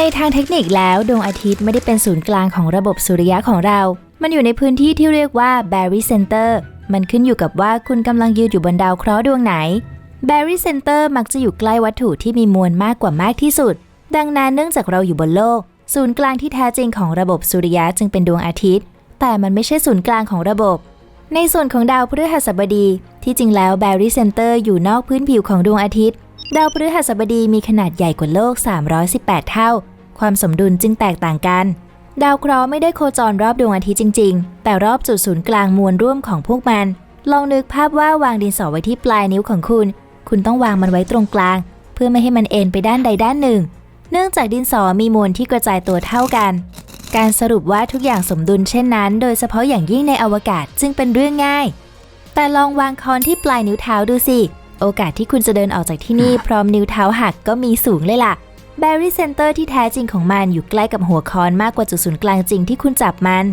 ในทางเทคนิคแล้วดวงอาทิตย์ไม่ได้เป็นศูนย์กลางของระบบสุริยะของเรา มันอยู่ในพื้นที่ที่เรียกว่า Berry Center มันขึ้นอยู่กับว่าคุณกำลังยืนอยู่บนดาวเคราะห์ดวงไหน Berry Center มักจะอยู่ใกล้วัตถุที่มีมวลมากกว่ามากที่สุด ดังนั้นเนื่องจากเราอยู่บนโลก ศูนย์กลางที่แท้จริงของระบบสุริยะจึงเป็นดวงอาทิตย์ แต่มันไม่ใช่ศูนย์กลางของระบบ ในส่วนของดาวพฤหัสบดี ที่จริงแล้ว Berry Center อยู่นอกพื้นผิวของดวงอาทิตย์ ดาวพฤหัสบดีมีขนาดใหญ่กว่าโลก 318 เท่า ความสมดุลจึงแตกต่างกัน ดาวเคราะห์ไม่ได้โคจรรอบดวงอาทิตย์จริง ๆ แต่รอบจุดศูนย์กลางมวลร่วมของพวกมัน ลองนึกภาพว่าวางดินสอไว้ที่ปลายนิ้วของคุณ คุณต้องวางมันไว้ตรงกลาง เพื่อไม่ให้มันเอ็นไปด้านใดด้านหนึ่ง เนื่องจากดินสอมีมวลที่กระจายตัวเท่ากัน การสรุปว่าทุกอย่างสมดุลเช่นนั้น โดยเฉพาะอย่างยิ่งในอวกาศจึงเป็นเรื่องง่าย แต่ลองวางคอนที่ปลายนิ้วเท้าดูสิ โอกาสที่คุณจะเดินออกจากที่นี่พร้อมนิ้วเท้าหักก็มีสูงเลยล่ะแบร r ี Center ที่แท้จริงของมันอยู่ใกล้กับหัวค้อนมากกว่าจุดศูนย์กลางจริงที่คุณจับมัน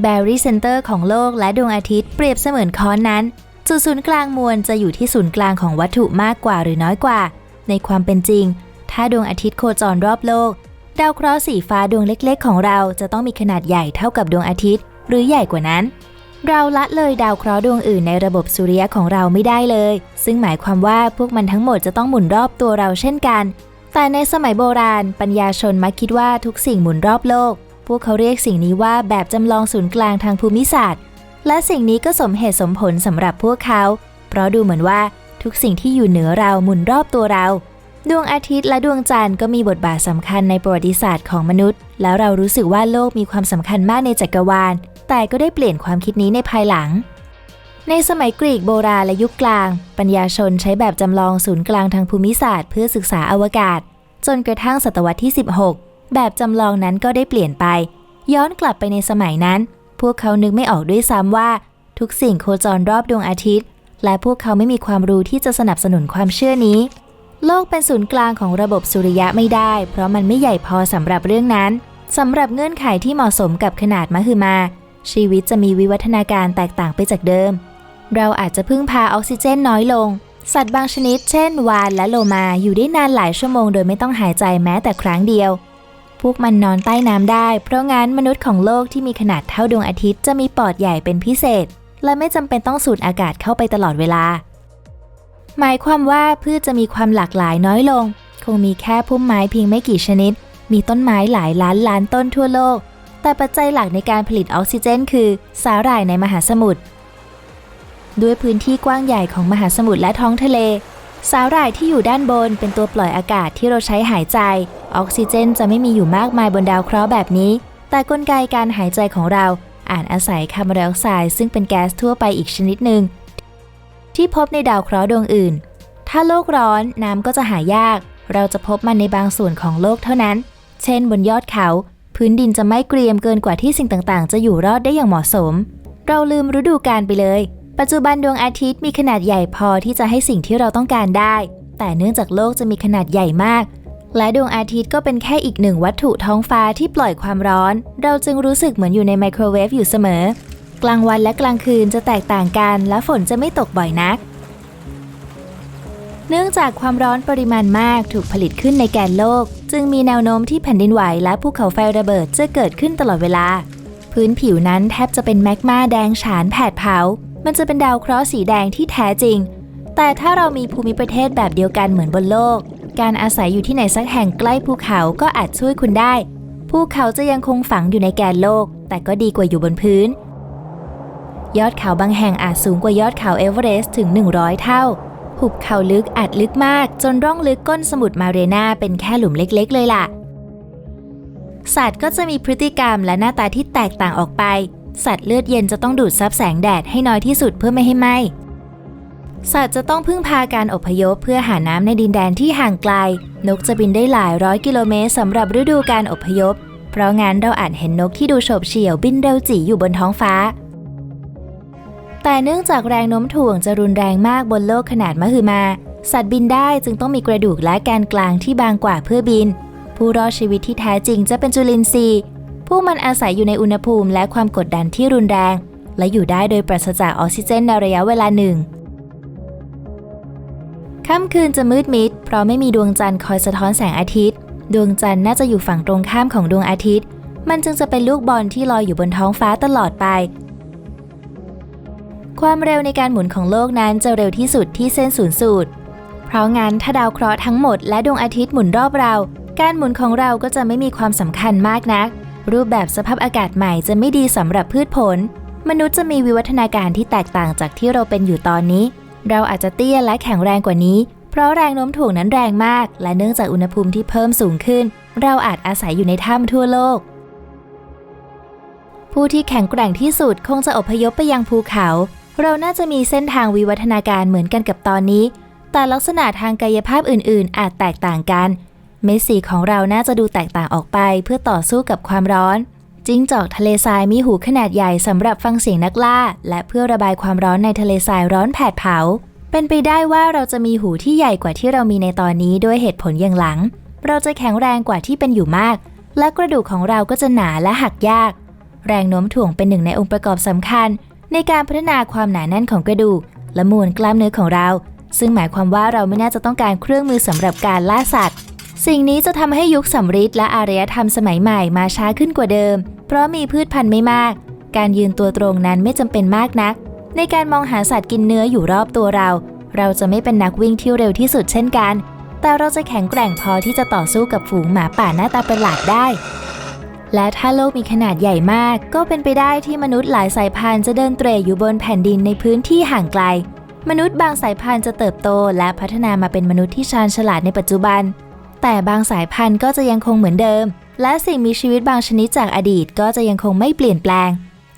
แบร r ี Center ของโลกและดวงอาทิตย์เปรียบเสมือนค้อนนั้น จุดศูนย์กลางมวลจะอยู่ที่ศูนย์กลางของวัตถุมากกว่าหรือน้อยกว่า ในความเป็นจริง ถ้าดวงอาทิตย์โคจรรอบโลก ดาวเคราะห์สีฟ้าดวงเล็กๆ ของเราจะต้องมีขนาดใหญ่เท่ากับดวงอาทิตย์ หรือใหญ่กว่านั้น เราละเลยดาวเคราะห์ดวงอื่นในระบบสุริยะของเราไม่ได้เลย ซึ่งหมายความว่าพวกมันทั้งหมดจะต้องหมุนรอบตัวเราเช่นกัน แต่ในสมัยโบราณ ปัญญาชนมักคิดว่าทุกสิ่งหมุนรอบโลก พวกเขาเรียกสิ่งนี้ว่าแบบจำลองศูนย์กลางทางภูมิศาสตร์ และสิ่งนี้ก็สมเหตุสมผลสำหรับพวกเขา เพราะดูเหมือนว่าทุกสิ่งที่อยู่เหนือเราหมุนรอบตัวเรา ดวงอาทิตย์และดวงจันทร์ก็มีบทบาทสำคัญในประวัติศาสตร์ของมนุษย์ แล้วเรารู้สึกว่าโลกมีความสำคัญมากในจักรวาล แต่ก็ได้เปลี่ยนความคิดนี้ในภายหลัง ในสมัยกรีกโบราณและยุคกลาง ปัญญาชนใช้แบบจำลองศูนย์กลางทางภูมิศาสตร์เพื่อศึกษาอวกาศ จนกระทั่งศตวรรษที่ 16 แบบจำลองนั้นก็ได้เปลี่ยนไป ย้อนกลับไปในสมัยนั้น พวกเขานึกไม่ออกด้วยซ้ำว่า ทุกสิ่งโคจรรอบดวงอาทิตย์ และพวกเขาไม่มีความรู้ที่จะสนับสนุนความเชื่อนี้ โลกเป็นศูนย์กลางของระบบสุริยะไม่ได้ เพราะมันไม่ใหญ่พอสำหรับเรื่องนั้นสำหรับเงื่อนไขที่เหมาะสมกับขนาดมหึมา ชีวิตจะมีวิวัฒนาการแตกต่างไปจากเดิม เราอาจจะพึ่งพาออกซิเจนน้อยลง สัตว์บางชนิด เช่น วาฬและโลมาอยู่ได้นานหลายชั่วโมงโดยไม่ต้องหายใจแม้แต่ครั้งเดียว พวกมันนอนใต้น้ำได้ เพราะงั้นมนุษย์ของโลกที่มีขนาดเท่าดวงอาทิตย์จะมีปอดใหญ่เป็นพิเศษ และไม่จำเป็นต้องสูดอากาศเข้าไปตลอดเวลา หมายความว่าพืชจะมีความหลากหลายน้อยลง คงมีแค่พุ่มไม้เพียงไม่กี่ชนิด มีต้นไม้หลายล้านล้านต้นทั่วโลก แต่ปัจจัยหลักในการผลิตออกซิเจน คือสาหร่ายในมหาสมุทร ด้วยพื้นที่กว้างใหญ่ของมหาสมุทรและท้องทะเล สาหร่ายที่อยู่ด้านบนเป็นตัวปล่อยอากาศที่เราใช้หายใจ ออกซิเจนจะไม่มีอยู่มากมายบนดาวเคราะห์แบบนี้ แต่กลไกการหายใจของเราอาจอาศัยคาร์บอนไดออกไซด์ซึ่งเป็นแก๊สทั่วไปอีกชนิดหนึ่งที่พบในดาวเคราะห์ดวงอื่น ถ้าโลกร้อนน้ำก็จะหายาก เราจะพบมันในบางส่วนของโลกเท่านั้น เช่น บนยอดเขา พื้นดินจะไม่เกรียมเกินกว่าที่สิ่งต่างๆ จะอยู่รอดได้อย่างเหมาะสม เราลืมฤดูกาลไปเลย ปัจจุบันดวงอาทิตย์มีขนาดใหญ่พอที่จะให้สิ่งที่เราต้องการได้ แต่เนื่องจากโลกจะมีขนาดใหญ่มาก และดวงอาทิตย์ก็เป็นแค่อีกหนึ่งวัตถุท้องฟ้าที่ปล่อยความร้อน เราจึงรู้สึกเหมือนอยู่ในไมโครเวฟอยู่เสมอ กลางวันและกลางคืนจะแตกต่างกัน และฝนจะไม่ตกบ่อยนักเนื่องจากความร้อนปริมาณมากถูกผลิตขึ้นในแกนโลก จึงมีแนวโน้มที่แผ่นดินไหวและภูเขาไฟระเบิดจะเกิดขึ้นตลอดเวลา พื้นผิวนั้นแทบจะเป็นแมกมาแดงฉานแผดเผา มันจะเป็นดาวเคราะห์สีแดงที่แท้จริง แต่ถ้าเรามีภูมิประเทศแบบเดียวกันเหมือนบนโลก การอาศัยอยู่ที่ไหนสักแห่งใกล้ภูเขาก็อาจช่วยคุณได้ ภูเขาจะยังคงฝังอยู่ในแกนโลก แต่ก็ดีกว่าอยู่บนพื้น ยอดเขาบางแห่งอาจสูงกว่ายอดเขาเอเวอเรสต์ถึง 100 เท่า หุบเขาลึกอาจลึกมาก จนร่องลึกก้นสมุทรมาเรนาเป็นแค่หลุมเล็กๆ เลยล่ะ สัตว์ก็จะมีพฤติกรรมและหน้าตาที่แตกต่างออกไป สัตว์เลือดเย็นจะต้องดูดซับแสงแดดให้น้อยที่สุดเพื่อไม่ให้ไหม้สัตว์จะต้องพึ่งพาการอพยพเพื่อหาน้ำในดินแดนที่ห่างไกล นกจะบินได้หลายร้อยกิโลเมตรสำหรับฤดูการอพยพ เพราะงั้นเราอาจเห็นนกที่ดูโฉบเฉี่ยวบินเร็วจีอยู่บนท้องฟ้า แต่เนื่องจากแรงโน้มถ่วงจะรุนแรงมากบนโลกขนาดมหึมา สัตว์บินได้จึงต้องมีกระดูกและแกนกลางที่บางกว่าเพื่อบิน ผู้รอดชีวิตที่แท้จริงจะเป็นจุลินทรีย์ผู้มันอาศัยอยู่ในอุณหภูมิและความกดดันที่รุนแรง และอยู่ได้โดยปราศจากออกซิเจนในระยะเวลาหนึ่งค่ำคืนจะมืดมิด เพราะไม่มีดวงจันทร์คอยสะท้อนแสงอาทิตย์ ดวงจันทร์น่าจะอยู่ฝั่งตรงข้ามของดวงอาทิตย์ มันจึงจะเป็นลูกบอลที่ลอยอยู่บนท้องฟ้าตลอดไป ความเร็วในการหมุนของโลกนั้นจะเร็วที่สุดที่เส้นศูนย์สูตร เพราะงั้นถ้าดาวเคราะห์ทั้งหมดและดวงอาทิตย์หมุนรอบเรา การหมุนของเราก็จะไม่มีความสำคัญมากนัก รูปแบบสภาพอากาศใหม่จะไม่ดีสำหรับพืชผล มนุษย์จะมีวิวัฒนาการที่แตกต่างจากที่เราเป็นอยู่ตอนนี้ เราอาจจะเตี้ยและแข็งแรงกว่านี้ เพราะแรงโน้มถ่วงนั้นแรงมาก และเนื่องจากอุณหภูมิที่เพิ่มสูงขึ้น เราอาจอาศัยอยู่ในถ้ำทั่วโลกผู้ที่แข็งแกร่งที่สุดคงจะอพยพไปยังภูเขา เราน่าจะมีเส้นทางวิวัฒนาการเหมือนกันกับตอนนี้ แต่ลักษณะทางกายภาพอื่น ๆ อาจแตกต่างกัน เม็ดสีของเราน่าจะดูแตกต่างออกไปเพื่อต่อสู้กับความร้อน จิ้งจอกทะเลทรายมีหูขนาดใหญ่สำหรับฟังเสียงนักล่า และเพื่อระบายความร้อนในทะเลทรายร้อนแผดเผา เป็นไปได้ว่าเราจะมีหูที่ใหญ่กว่าที่เรามีในตอนนี้ด้วยเหตุผลอย่างหลัง เราจะแข็งแรงกว่าที่เป็นอยู่มาก และกระดูกของเราก็จะหนาและหักยาก แรงโน้มถ่วงเป็นหนึ่งในองค์ประกอบสำคัญ ในการพัฒนาความหนาแน่นของกระดูก และมวลกล้ามเนื้อของเรา ซึ่งหมายความว่าเราไม่น่าจะต้องการเครื่องมือสำหรับการล่าสัตว์ สิ่งนี้จะทำให้ยุคสำริดและอารยธรรมสมัยใหม่มาช้าขึ้นกว่าเดิม เพราะมีพืชพันธุ์ไม่มาก การยืนตัวตรงนั้นไม่จำเป็นมากนัก ในการมองหาสัตว์กินเนื้ออยู่รอบตัวเรา เราจะไม่เป็นนักวิ่งที่เร็วที่สุดเช่นกัน แต่เราจะแข็งแกร่งพอที่จะต่อสู้กับฝูงหมาป่าหน้าตาประหลาดได้ และถ้าโลกมีขนาดใหญ่มาก ก็เป็นไปได้ที่มนุษย์หลายสายพันธุ์จะเดินเตร่อยู่บนแผ่นดินในพื้นที่ห่างไกล มนุษย์บางสายพันธุ์จะเติบโต และพัฒนามาเป็นมนุษย์ที่ชาญฉลาดในปัจจุบัน แต่บางสายพันธุ์ก็จะยังคงเหมือนเดิม และสิ่งมีชีวิตบางชนิดจากอดีตก็จะยังคงไม่เปลี่ยนแปลง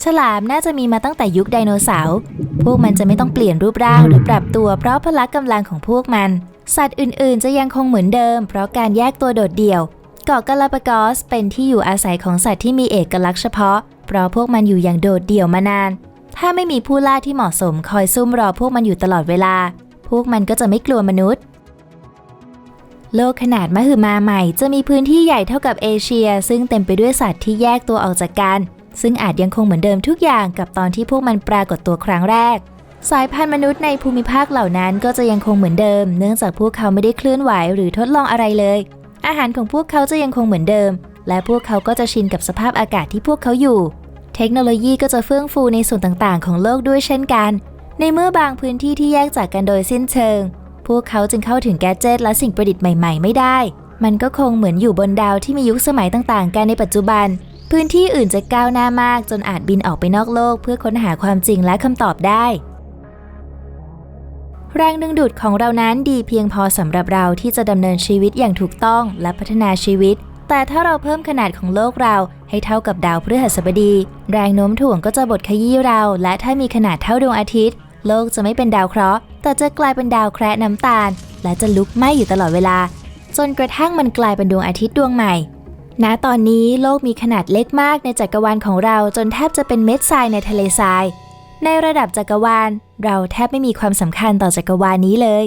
ฉลามน่าจะมีมาตั้งแต่ยุคไดโนเสาร์ พวกมันจะไม่ต้องเปลี่ยนรูปร่างหรือปรับตัวเพราะพละกำลังของพวกมัน สัตว์อื่นๆ จะยังคงเหมือนเดิม เพราะการแยกตัวโดดเดี่ยว เกาะกาลาปากอสเป็นที่อยู่อาศัยของสัตว์ที่มีเอกลักษณ์เฉพาะ เพราะพวกมันอยู่อย่างโดดเดี่ยวมานาน ถ้าไม่มีผู้ล่าที่เหมาะสมคอยซุ่มรอพวกมันอยู่ตลอดเวลา พวกมันก็จะไม่กลัวมนุษย์ โลกขนาดมหึมาใหม่จะมีพื้นที่ใหญ่เท่ากับเอเชีย ซึ่งเต็มไปด้วยสัตว์ที่แยกตัวออกจากกัน ซึ่งอาจยังคงเหมือนเดิมทุกอย่างกับตอนที่พวกมันปรากฏตัวครั้งแรกสายพันธุ์มนุษย์ในภูมิภาคเหล่านั้นก็จะยังคงเหมือนเดิม เนื่องจากพวกเขาไม่ได้เคลื่อนไหวหรือทดลองอะไรเลย อาหารของพวกเขาจะยังคงเหมือนเดิม และพวกเขาก็จะชินกับสภาพอากาศที่พวกเขาอยู่ เทคโนโลยีก็จะเฟื่องฟูในส่วนต่างๆ ของโลกด้วยเช่นกัน ในเมื่อบางพื้นที่ที่แยกจากกันโดยสิ้นเชิง พวกเขาจึงเข้าถึงแกดเจิตและสิ่งประดิษฐ์ใหม่ ๆ ไม่ได้ มันก็คงเหมือนอยู่บนดาวที่มียุคสมัยต่างๆ กันในปัจจุบัน พื้นที่อื่นจะก้าวหน้ามากจนอาจบินออกไปนอกโลก เพื่อค้นหาความจริงและคำตอบได้ แรงดึงดูดของเรานั้นดีเพียงพอสำหรับเราที่จะดำเนินชีวิตอย่างถูกต้องและพัฒนาชีวิต แต่ถ้าเราเพิ่มขนาดของโลกเราให้เท่ากับดาวพฤหัสบดี แรงโน้มถ่วงก็จะบดขยี้เรา และถ้ามีขนาดเท่าดวงอาทิตย์ โลกจะไม่เป็นดาวเคราะห์ แต่จะกลายเป็นดาวแคระน้ำตาล และจะลุกไหม้อยู่ตลอดเวลา จนกระทั่งมันกลายเป็นดวงอาทิตย์ดวงใหม่ณตอนนี้โลกมีขนาดเล็กมากในจักรวาลของเราจนแทบจะเป็นเม็ดทรายในทะเลทราย ในระดับจักรวาล เราแทบไม่มีความสำคัญต่อจักรวาลนี้เลย